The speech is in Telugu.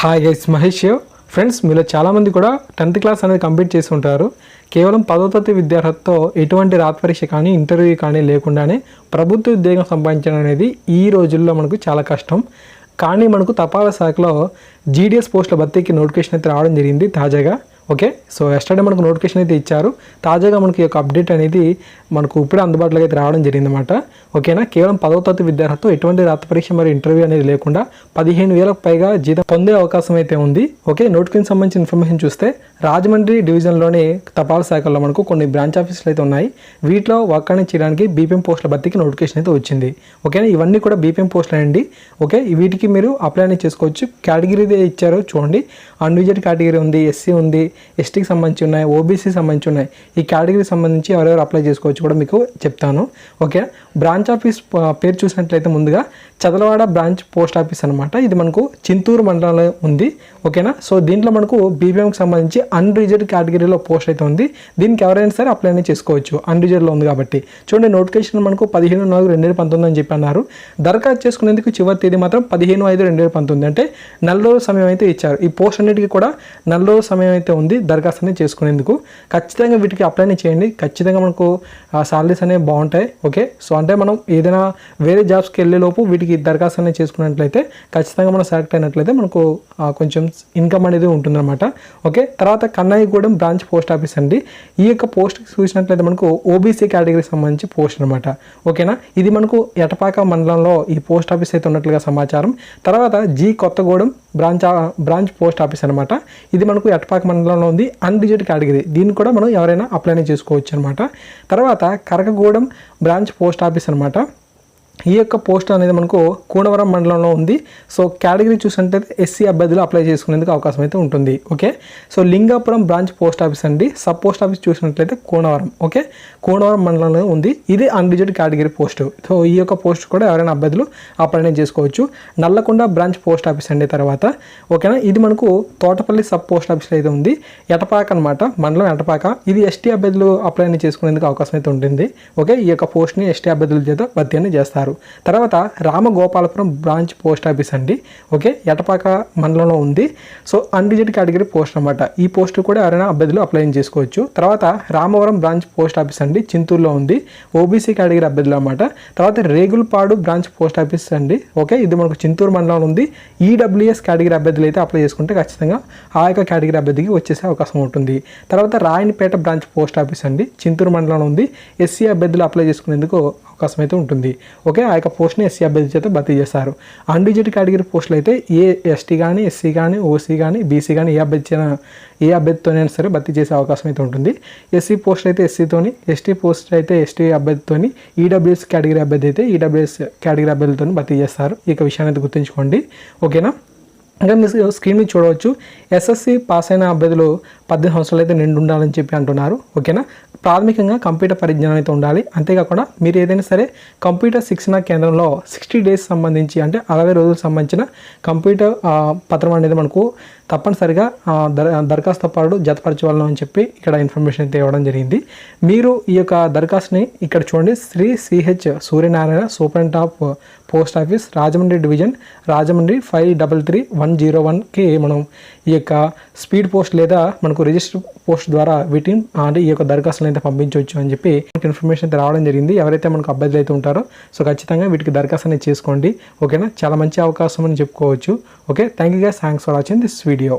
హాయ్ గైస్ మహేష్ ఫ్రెండ్స్ మీలో చాలామంది కూడా టెన్త్ క్లాస్ అనేది కంప్లీట్ చేసి ఉంటారు. కేవలం పదో తరగతి విద్యార్హతతో ఎటువంటి రాత పరీక్ష కానీ ఇంటర్వ్యూ కానీ లేకుండానే ప్రభుత్వ ఉద్యోగం సంపాదించడం అనేది ఈ రోజుల్లో మనకు చాలా కష్టం. కానీ మనకు తపాలా శాఖలో జీడిఎస్ పోస్టుల భర్తీకి నోటిఫికేషన్ అయితే రావడం జరిగింది తాజాగా. ఓకే? సో ఎస్టర్డే మనకు నోటిఫికేషన్ అయితే ఇచ్చారు. తాజాగా మనకి ఒక యొక్క అప్డేట్ అనేది మనకు ఇప్పుడే అందుబాటులోకి అయితే రావడం జరిగిందన్నమాట. ఓకేనా? కేవలం పదవ తరగతి విద్యార్థితో ఎటువంటి రాత పరీక్ష మరియు ఇంటర్వ్యూ అనేది లేకుండా పదిహేను వేలకు పైగా జీతం పొందే అవకాశం అయితే ఉంది. ఓకే? నోటిఫికేషన్ సంబంధించిన ఇన్ఫర్మేషన్ చూస్తే రాజమండ్రి డివిజన్లోని తపాల శాఖల్లో మనకు కొన్ని బ్రాంచ్ ఆఫీసులు అయితే ఉన్నాయి. వీటిలో వర్క్ అనేది చేయడానికి బీపీఎం పోస్టుల భర్తీకి నోటిఫికేషన్ అయితే వచ్చింది. ఓకేనా? ఇవన్నీ కూడా బీపీఎం పోస్టులు అండి. ఓకే? వీటికి మీరు అప్లై అనేది చేసుకోవచ్చు. కేటగిరీ ఇచ్చారు. చూడండి. అన్విజెడ్ కేటగిరీ ఉంది ఎస్సీ ఉంది ఎస్టీకి సంబంధించి ఉన్నాయి ఓబీసీ సంబంధించి ఉన్నాయి. ఈ కేటగిరీకి సంబంధించి ఎవరెవరు అప్లై చేసుకోవచ్చు కూడా మీకు చెప్తాను. ఓకే బ్రాంచ్ ఆఫీస్ పేరు చూసినట్లయితే ముందుగా చదలవాడ బ్రాంచ్ పోస్ట్ ఆఫీస్ అనమాట ఇది మనకు చింతూరు మండలంలో ఉంది. ఓకేనా సో దీంట్లో మనకు బీబీఎంకి సంబంధించి అన్రిజర్డ్ కేటగిరీలో పోస్ట్ అయితే ఉంది. దీనికి ఎవరైనా సరే అప్లై అనేది చేసుకోవచ్చు. అన్రిజర్డ్లో ఉంది కాబట్టి. చూడండి నోటిఫికేషన్ మనకు పదిహేను నాలుగు రెండు వేల పంతొమ్మిది అని చెప్పి అన్నారు. దరఖాస్తు చేసుకునేందుకు చివరి తేదీ మాత్రం పదిహేను ఐదు రెండు వేల పంతొమ్మిది. అంటే నెల రోజుల సమయం అయితే ఇచ్చారు. ఈ పోస్ట్ అన్నిటికీ కూడా నెల రోజుల సమయం అయితే ఉంది. దరఖాస్తు అనేది చేసుకునేందుకు. ఖచ్చితంగా వీటికి అప్లై చేయండి. ఖచ్చితంగా మనకు సాలరీస్ అనేవి బాగుంటాయి. ఓకే సో అంటే మనం ఏదైనా వేరే జాబ్స్కి వెళ్ళే లోపు వీటికి దరఖాస్తు అనేది చేసుకున్నట్లయితే ఖచ్చితంగా మనం సెలెక్ట్ అయినట్లయితే మనకు కొంచెం ఇన్కమ్ అనేది ఉంటుందన్నమాట. ఓకే తర్వాత కన్నయ్యగూడెం బ్రాంచ్ పోస్ట్ ఆఫీస్ అండి. ఈ యొక్క పోస్ట్ చూసినట్లయితే మనకు ఓబీసీ కేటగిరీకి సంబంధించి పోస్ట్ అనమాట ఓకేనా ఇది మనకు ఎటపాక మండలంలో ఈ పోస్ట్ ఆఫీస్ అయితే ఉన్నట్లుగా సమాచారం. తర్వాత G Kothagudem branch branch post office అనమాట ఇది మనకు ఎటపాక మండలం మండలంలో ఉంది అన్డిజిట్ కేటగిరీ దీన్ని కూడా మనం ఎవరైనా అప్లై చేసుకోవచ్చు అనమాట తర్వాత కరకగూడెం బ్రాంచ్ పోస్ట్ ఆఫీస్ అనమాట ఈ యొక్క పోస్ట్ అనేది మనకు కూడవరం మండలంలో ఉంది. సో కేటగిరీ చూసినట్లయితే ఎస్సీ అభ్యర్థులు అప్లై చేసుకునేందుకు అవకాశం అయితే ఉంటుంది. Okay? So Lingapuram branch post office అండి. సబ్ పోస్ట్ ఆఫీస్ చూసినట్లయితే కూనవరం. ఓకే? కూనవరం మండలంలో ఉంది. ఇది అన్రిజర్డ్ కేటగిరీ పోస్ట్. సో ఈ యొక్క పోస్ట్ కూడా ఎవరైనా అభ్యర్థులు అప్లై చేసుకోవచ్చు. నల్లకొండ బ్రాంచ్ పోస్ట్ ఆఫీస్ అండి తర్వాత. ఓకేనా? ఇది మనకు తోటపల్లి సబ్ పోస్ట్ ఆఫీస్లో అయితే ఉంది. ఎటపాక అనమాట మండలం ఎటపాక. ఇది ఎస్టీ అభ్యర్థులు అప్లై చేసుకునేందుకు అవకాశం అయితే ఉంటుంది. ఓకే? ఈ యొక్క పోస్ట్ని ఎస్టీ అభ్యర్థుల చేత భర్తీ చేస్తారు. ఉన్నారు తర్వాత రామగోపాలపురం బ్రాంచ్ పోస్ట్ ఆఫీస్ అండి. ఓకే ఎటపాక మండలంలో ఉంది. సో అన్రిజెడ్ కేటగిరీ పోస్ట్ అనమాట ఈ పోస్ట్ కూడా ఎవరైనా అభ్యర్థులు అప్లై చేసుకోవచ్చు. తర్వాత రామవరం బ్రాంచ్ పోస్ట్ ఆఫీస్ అండి చింతూరులో ఉంది. ఓబీసీ కేటగిరీ అభ్యర్థులు అనమాట తర్వాత రేగులపాడు బ్రాంచ్ పోస్ట్ ఆఫీస్ అండి. ఓకే ఇది మనకు చింతూరు మండలంలో ఉంది. ఈడబ్ల్యూఎస్ కేటగిరీ అభ్యర్థులు అయితే అప్లై చేసుకుంటే ఖచ్చితంగా ఆ యొక్క కేటగిరీ అభ్యర్థికి వచ్చేసే అవకాశం ఉంటుంది. తర్వాత రాయనిపేట బ్రాంచ్ పోస్ట్ ఆఫీస్ అండి చింతూరు మండలంలో ఉంది. ఎస్సీ అభ్యర్థులు అప్లై చేసుకునేందుకు అవకాశం అయితే ఉంటుంది. ఓకే ఓకే ఆ యొక్క పోస్ట్ని ఎస్సీ అభ్యర్థి చేత భర్తీ చేస్తారు. అన్డిజిట్ కేటగిరీ పోస్టులు అయితే ఏ ఎస్టీ కానీ ఎస్సీ కానీ ఓసీ కానీ బీసీ కానీ ఏ అభ్యర్థి అయినా- ఏ అభ్యర్థితోనైనా సరే భర్తీ చేసే అవకాశం అయితే ఉంటుంది. ఎస్సీ పోస్ట్ అయితే ఎస్సీతోని ఎస్టీ పోస్ట్ అయితే ఎస్టీ అభ్యర్థితోని ఈడబ్ల్యూఎస్ కేటగిరీ అభ్యర్థి అయితే ఈడబ్ల్యూఎస్ కేటగిరీ అభ్యర్థితో భర్తీ చేస్తారు. ఈ యొక్క విషయాన్ని అయితే గుర్తుంచుకోండి. ఓకేనా? ఇంకా మీరు స్క్రీన్ మీద చూడవచ్చు ఎస్ఎస్సి పాస్ అయిన అభ్యర్థులు పద్దెనిమిది సంవత్సరాలు అయితే నిండి ఉండాలని చెప్పి అంటున్నారు. ఓకేనా? ప్రాథమికంగా కంప్యూటర్ పరిజ్ఞానం అయితే ఉండాలి. అంతేకాకుండా మీరు ఏదైనా సరే కంప్యూటర్ శిక్షణ కేంద్రంలో సిక్స్టీ డేస్ సంబంధించి అంటే అరవై రోజులకు సంబంధించిన కంప్యూటర్ పత్రం అనేది మనకు తప్పనిసరిగా దర దరఖాస్తు పాటు జతపరచవాలను అని చెప్పి ఇక్కడ ఇన్ఫర్మేషన్ అయితే ఇవ్వడం జరిగింది. మీరు ఈ యొక్క దరఖాస్తుని ఇక్కడ చూడండి. Shri CH Suryanarayana superintendent of post office Rajahmundry division Rajahmundry five double three one zero వన్కి మనం ఈ యొక్క స్పీడ్ పోస్ట్ లేదా మనకు రిజిస్టర్ పోస్ట్ ద్వారా వీటిని అంటే ఈ యొక్క దరఖాస్తులను అయితే పంపించవచ్చు అని చెప్పి మనకి ఇన్ఫర్మేషన్ అయితే రావడం జరిగింది. ఎవరైతే మనకు అభ్యర్థులు అయితే ఉంటారో సో ఖచ్చితంగా వీటికి దరఖాస్తు అనేది చేసుకోండి. ఓకేనా? చాలా మంచి అవకాశం అని చెప్పుకోవచ్చు. Okay? Thank you guys thanks for watching this video